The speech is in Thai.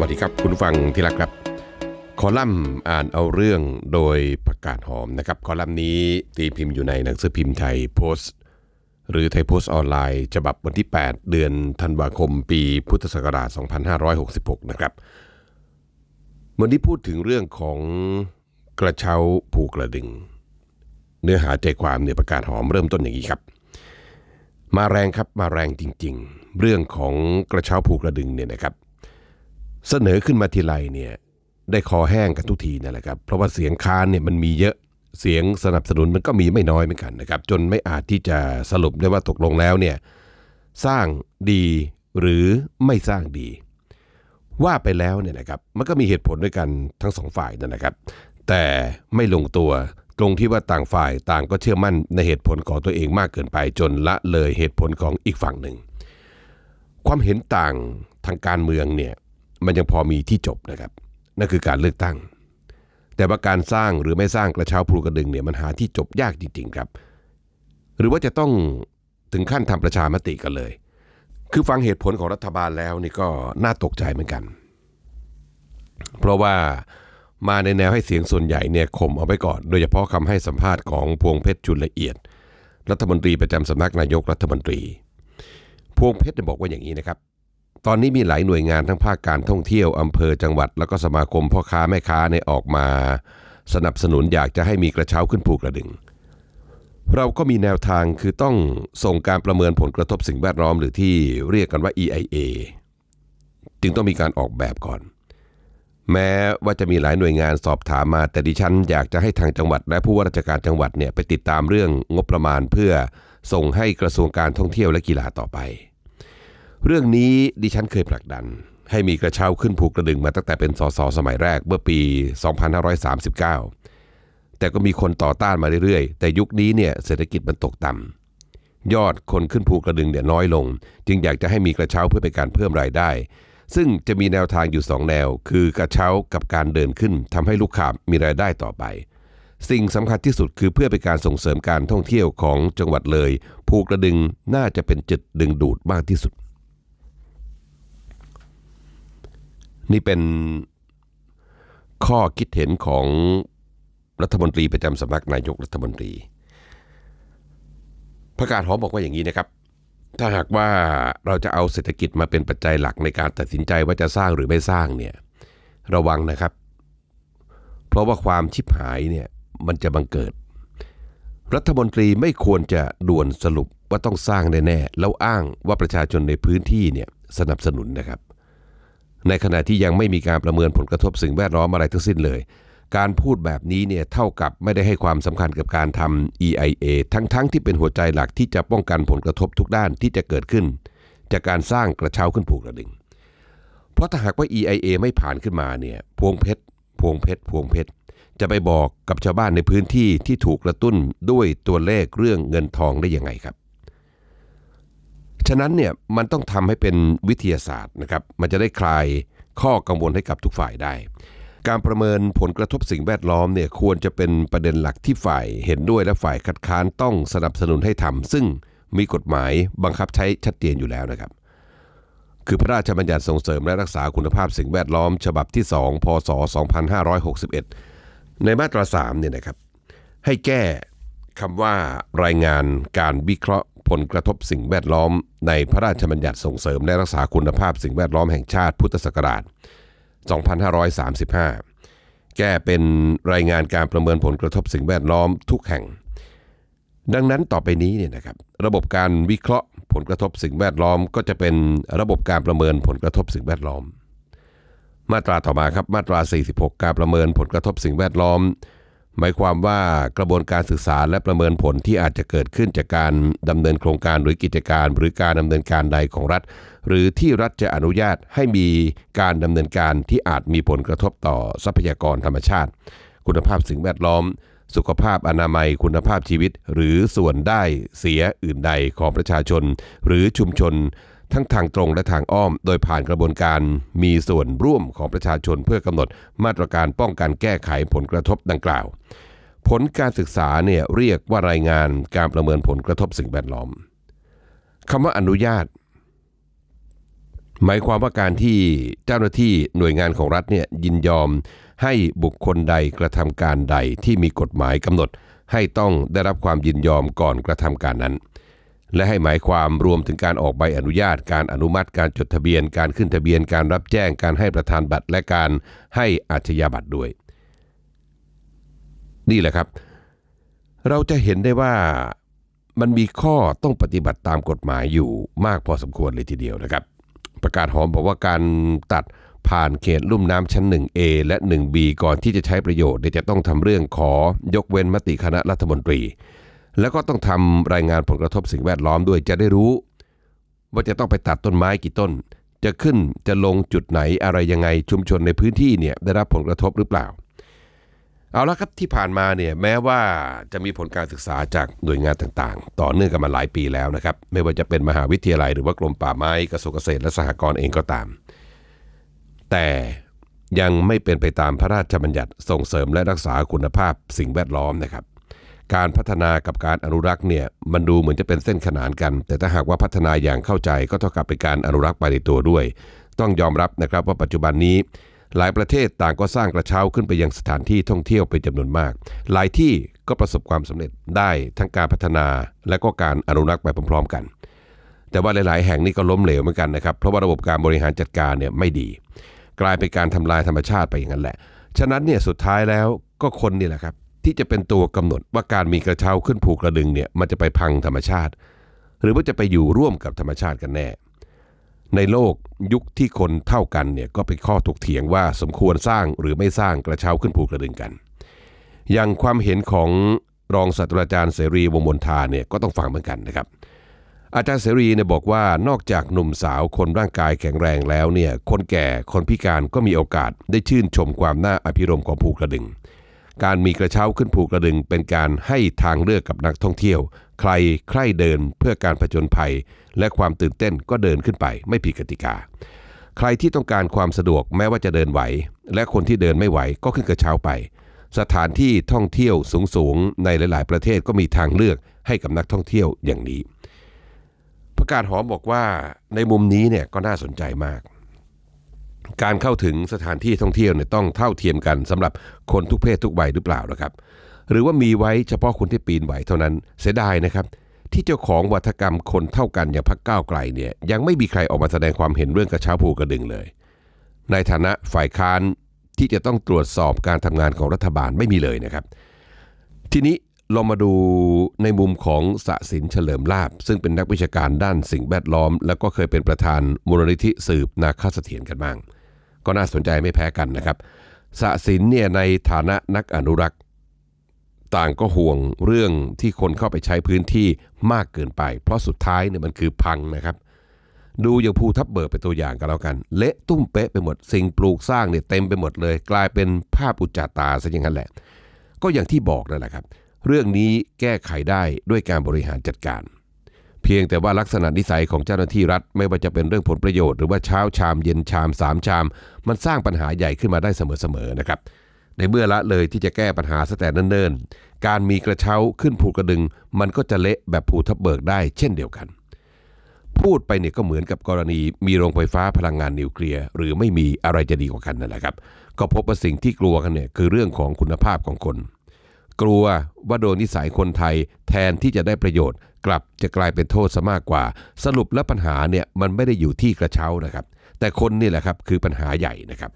วัสดีครับคุณฟังที่รักครับ คอลัมน์อ่านเอาเรื่องโดยประกาศหอมนะครับ คอลัมน์นี้ตีพิมพ์อยู่ในหนังสือพิมพ์ไทยโพสต์ หรือไทยโพสต์ออนไลน์ฉบับวันที่ 8 เดือนธันวาคมปีพุทธศักราช 2566 นะครับ วันนี้พูดถึงเรื่องของกระเช้าผูกกระดึง เนื้อหาใจความเนี่ยประกาศหอมเริ่มต้นอย่างนี้ครับมาแรงครับมาแรงจริง ๆ เรื่องของกระเช้าผูกกระดึงเนี่ยนะครับ เสนอขึ้นมาทีไรเนี่ยได้คอแห้งกันทุกทีนั่นแหละครับ เพราะว่าเสียงค้านเนี่ยมันมีเยอะเสียงสนับสนุนมันก็มีไม่น้อยเหมือนกันนะครับ จนไม่อาจที่จะสรุปได้ว่าตกลงแล้วเนี่ยสร้างดีหรือไม่สร้างดี ว่าไปแล้วเนี่ยนะครับ มันก็มีเหตุผลด้วยกันทั้งสองฝ่ายนั่นนะครับ แต่ไม่ลงตัวตรงที่ว่าต่างฝ่ายต่างก็เชื่อมั่นในเหตุผลของตัวเองมากเกินไป จนละเลยเหตุผลของอีกฝั่งหนึ่ง ความเห็นต่างทางการเมืองเนี่ย มันยังพอมีที่จบนะครับ นั่นคือการเลือกตั้ง แต่ว่าการสร้างหรือไม่สร้างกระเช้าพลูกระดึงเนี่ยมันหาที่จบยากจริง ๆ ครับ หรือว่าจะต้องถึงขั้นทำประชามติกันเลย คือฟังเหตุผลของรัฐบาลแล้วนี่ก็น่าตกใจเหมือนกัน เพราะว่ามาในแนวให้เสียงส่วนใหญ่เนี่ยข่มเอาไว้ก่อน โดยเฉพาะคำให้สัมภาษณ์ของพวงเพชรจุลละเอียด รัฐมนตรีประจำสำนักนายกรัฐมนตรี พวงเพชรบอกว่าอย่างนี้นะครับ ตอนนี้มีหลายหน่วยงานทั้งภาคการท่องเที่ยวอำเภอจังหวัด แล้วก็สมาคมพ่อค้าแม่ค้าเนี่ยออกมา สนับสนุนอยากจะให้มีกระเช้าขึ้นผูกกระดึง เราก็มีแนวทางคือต้องส่งการประเมินผลกระทบสิ่งแวดล้อมหรือที่เรียกกันว่า EIA จึงต้องมีการออกแบบก่อน แม้ว่าจะมีหลายหน่วยงานสอบถามมา แต่ดิฉันอยากจะให้ทางจังหวัด และผู้ว่าราชการจังหวัดเนี่ยไปติดตามเรื่องงบประมาณเพื่อส่งให้กระทรวงการท่องเที่ยวและกีฬาต่อไป เรื่องนี้ดิฉันเคยผลักดัน ให้มีกระเช้าขึ้นผูกกระดึงมาตั้งแต่เป็นสสสมัยแรกเมื่อปี 2539 แต่ก็มีคนต่อต้านมาเรื่อยๆ แต่ยุคนี้เนี่ยเศรษฐกิจมันตกต่ำยอดคนขึ้นผูกระดึงเนี่ยน้อยลง จึงอยากจะให้มีกระเช้าเพื่อเป็นการเพิ่มรายได้ ซึ่งจะมีแนวทางอยู่ 2 แนว คือกระเช้ากับการเดินขึ้นทำให้ลูกค้ามีรายได้ต่อไปสิ่งสำคัญที่สุดคือเพื่อเป็นการส่งเสริมการท่องเที่ยวของจังหวัดเลย ภูกระดึงน่าจะเป็นจุดดึงดูดมากที่สุด นี่เป็นข้อคิดเห็นของรัฐมนตรีประจำสำนักนายกรัฐมนตรีประกาศหอมบอกว่าอย่างนี้นะครับ ถ้าหากว่าเราจะเอาเศรษฐกิจมาเป็นปัจจัยหลักในการตัดสินใจว่าจะสร้างหรือไม่สร้างเนี่ยระวังนะครับ เพราะว่าความชิบหายเนี่ยมันจะบังเกิด รัฐมนตรีไม่ควรจะด่วนสรุปว่าต้องสร้างแน่ๆแล้วอ้างว่าประชาชนในพื้นที่เนี่ยสนับสนุนนะครับ ในขณะที่ยังไม่มีการประเมินผลกระทบสิ่งแวดล้อมอะไรทั้งสิ้นเลย การพูดแบบนี้เนี่ยเท่ากับไม่ได้ให้ความสำคัญกับการทำ EIA ทั้งๆทที่เป็นหัวใจหลักที่จะป้องกันผลกระทบทุกด้านที่จะเกิดขึ้น จากการสร้างกระเช้าขึ้นผูกกระดึง เพราะถ้าหากว่า EIA ไม่ผ่านขึ้นมาเนี่ยพวงเพชรพวงเพชรพวงเพชรจะไปบอกกับชาวบ้านในพื้นที่ที่ถูกกระตุ้นด้วยตัวเลขเรื่องเงินทองได้ยังไงครับ ฉะนั้นเนี่ยมันต้องทำให้เป็นวิทยาศาสตร์นะครับมันจะได้คลายข้อกังวลให้กับทุกฝ่ายได้ การประเมินผลกระทบสิ่งแวดล้อมเนี่ยควรจะเป็นประเด็นหลักที่ฝ่ายเห็นด้วยและฝ่ายคัดค้านต้องสนับสนุนให้ทำซึ่งมีกฎหมายบังคับใช้ชัดเจนอยู่แล้วนะครับ คือพระราชบัญญัติส่งเสริมและรักษาคุณภาพสิ่งแวดล้อม ฉบับที่ 2 พศ 2561 ในมาตรา3เนี่ยนะครับให้แก้คำว่ารายงานการวิเคราะห์ ผลกระทบสิ่งแวดล้อม ในพระราชบัญญัติส่งเสริมและรักษาคุณภาพสิ่งแวดล้อมแห่งชาติพุทธศักราช 2535 แก้เป็นรายงานการประเมินผลกระทบสิ่งแวดล้อมทุกแห่ง ดังนั้นต่อไปนี้เนี่ยนะครับระบบการวิเคราะห์ผลกระทบสิ่งแวดล้อม ก็จะเป็นระบบการประเมินผลกระทบสิ่งแวดล้อม มาตราต่อมาครับมาตรา 46 การประเมินผลกระทบสิ่งแวดล้อม หมายความว่ากระบวนการศึกษาและประเมินผลที่อาจจะเกิดขึ้นจากการดำเนินโครงการหรือกิจการ หรือการดำเนินการใดของรัฐ หรือที่รัฐจะอนุญาตให้มีการดำเนินการที่อาจมีผลกระทบต่อทรัพยากรธรรมชาติ คุณภาพสิ่งแวดล้อม สุขภาพอนามัย คุณภาพชีวิต หรือส่วนได้เสียอื่นใดของประชาชน หรือชุมชน ทั้งทางตรงและทางอ้อม โดยผ่านกระบวนการมีส่วนร่วมของประชาชนเพื่อกำหนดมาตรการป้องกันแก้ไขผลกระทบดังกล่าว ผลการศึกษาเนี่ยเรียกว่ารายงานการประเมินผลกระทบสิ่งแวดล้อมคำว่าอนุญาต หมายความว่าการที่เจ้าหน้าที่หน่วยงานของรัฐเนี่ยยินยอมให้บุคคลใดกระทำการใดที่มีกฎหมายกำหนด ให้ต้องได้รับความยินยอมก่อนกระทำการนั้น และให้หมายความรวมถึงการออกใบอนุญาต การอนุมัติ การจดทะเบียน การขึ้นทะเบียน การรับแจ้ง การให้ประธานบัตร และการให้อาชญาบัตรด้วย นี่แหละครับ เราจะเห็นได้ว่ามันมีข้อต้องปฏิบัติตามกฎหมายอยู่มากพอสมควรเลยทีเดียวนะครับ ประกาศหอมบอกว่าการตัดผ่านเขตลุ่มน้ำชั้น 1A และ 1B ก่อนที่จะใช้ประโยชน์จะต้องทำเรื่องขอยกเว้นมติคณะรัฐมนตรี แล้วก็ต้องทำรายงานผลกระทบสิ่งแวดล้อมด้วยจะได้รู้ ว่าจะต้องไปตัดต้นไม้กี่ต้น จะขึ้นจะลงจุดไหนอะไรยังไงชุมชนในพื้นที่เนี่ยได้รับผลกระทบหรือเปล่า เอาละครับที่ผ่านมาเนี่ยแม้ว่าจะมีผลการศึกษาจากหน่วยงานต่างๆ ต่อเนื่องกันมาหลายปีแล้วนะครับ ไม่ว่าจะเป็นมหาวิทยาลัย หรือว่ากรมป่าไม้กระทรวงเกษตรและสหกรณ์เองก็ตาม แต่ยังไม่เป็นไปตามพระราชบัญญัติส่งเสริมและรักษาคุณภาพสิ่งแวดล้อมนะครับ การพัฒนากับการอนุรักษ์เนี่ยมันดูเหมือนจะเป็นเส้นขนานกัน แต่ถ้าหากว่าพัฒนาอย่างเข้าใจก็เท่ากับเป็นการอนุรักษ์ไปในตัวด้วย ต้องยอมรับนะครับว่าปัจจุบันนี้ หลายประเทศต่างก็สร้างกระเช้าขึ้นไปยังสถานที่ท่องเที่ยวเป็นจำนวนมาก หลายที่ก็ประสบความสำเร็จได้ทั้งการพัฒนาและก็การอนุรักษ์ไปพร้อมๆกัน แต่ว่าหลาย ๆ แห่งนี่ก็ล้มเหลวเหมือนกันนะครับเพราะว่าระบบการบริหารจัดการเนี่ยไม่ดี กลายเป็นการทำลายธรรมชาติไปอย่างนั้นแหละ ฉะนั้นเนี่ยสุดท้ายแล้วก็คนนี่แหละครับ ที่จะเป็นตัวกำหนดว่าการมีกระเช้าขึ้นผูกกระดึงเนี่ยมันจะไปพังธรรมชาติ หรือว่าจะไปอยู่ร่วมกับธรรมชาติกันแน่ ในโลกยุคที่คนเท่ากันเนี่ยก็เป็นข้อถกเถียงว่าสมควรสร้างหรือไม่สร้างกระเช้าขึ้นผูกกระดึงกัน อย่างความเห็นของรองศาสตราจารย์เสรีวงมนทาเนี่ยก็ต้องฟังเหมือนกันนะครับอาจารย์เสรีเนี่ยบอกว่านอกจากหนุ่มสาวคนร่างกายแข็งแรงแล้วเนี่ยคนแก่คนพิการก็มีโอกาสได้ชื่นชมความน่าอภิรมของภูกระดึง การมีกระเช้าขึ้นภูกระดึง เป็นการให้ทางเลือกกับนักท่องเที่ยว ใครใครเดินเพื่อการผจญภัย และความตื่นเต้นก็เดินขึ้นไปไม่ผิดกติกา ใครที่ต้องการความสะดวกแม้ว่าจะเดินไหว และคนที่เดินไม่ไหวก็ขึ้นกระเช้าไป สถานที่ท่องเที่ยวสูงๆในหลาย ๆ ประเทศก็มีทางเลือกให้กับนักท่องเที่ยวอย่างนี้ประกาศหอมบอกว่าในมุมนี้เนี่ยก็น่าสนใจมาก การเข้าถึงสถานที่ท่องเที่ยวเนี่ยต้องเท่าเทียมกันสำหรับคนทุกเพศทุกวัยหรือเปล่านะครับ หรือว่ามีไว้เฉพาะคนที่ปีนไหวเท่านั้นเสียดายนะครับ ที่เจ้าของวัฒกรรมคนเท่ากันอย่างพักก้าวไกลเนี่ยยังไม่มีใครออกมาแสดงความเห็นเรื่องกระเช้าภูกระดึงเลย ในฐานะฝ่ายค้านที่จะต้องตรวจสอบการทำงานของรัฐบาลไม่มีเลยนะครับ ทีนี้เรามาดูในมุมของสะสินเฉลิมลาบ ซึ่งเป็นนักวิชาการด้านสิ่งแวดล้อม แล้วก็เคยเป็นประธานมูลนิธิสืบนาคาเสถียรกันบ้าง ก็น่าสนใจไม่แพ้กันนะครับสะสินเนี่ยในฐานะนักอนุรักษ์ ต่างก็ห่วงเรื่องที่คนเข้าไปใช้พื้นที่มากเกินไป เพราะสุดท้ายเนี่ยมันคือพังนะครับ ดูอย่างภูทับเบิกเป็นตัวอย่างกันแล้วกัน เละตุ้มเป๊ะไปหมด สิ่งปลูกสร้างเนี่ยเต็มไปหมดเลย กลายเป็นภาพอุจจาตาซะอย่างนั้นแหละ ก็อย่างที่บอกนั่นแหละครับ เรื่องนี้แก้ไขได้ด้วยการบริหารจัดการ เพียงแต่ว่าลักษณะนิสัยของเจ้าหน้าที่รัฐ ไม่ว่าจะเป็นเรื่องผลประโยชน์หรือว่าเช้าชามเย็นชามสามชาม มันสร้างปัญหาใหญ่ขึ้นมาได้เสมอๆนะครับในเมื่อละเลยที่จะแก้ปัญหาสแต่เนิ่นๆ การมีกระเช้าขึ้นภูกระดึง มันก็จะเละแบบภูทับเบิกได้เช่นเดียวกัน พูดไปเนี่ยก็เหมือนกับกรณีมีโรงไฟฟ้าพลังงานนิวเคลียร์หรือไม่มีอะไรจะดีกว่ากันนั่นแหละครับ ก็พบว่าสิ่งที่กลัวกันเนี่ยคือเรื่องของคุณภาพของคน กลัวว่าโดนนิสัยคนไทยแทนที่จะได้ประโยชน์ กลับจะกลายเป็นโทษซะมากกว่า สรุปแล้วปัญหาเนี่ยมันไม่ได้อยู่ที่กระเช้านะครับ แต่คนนี่แหละครับคือปัญหาใหญ่นะครับ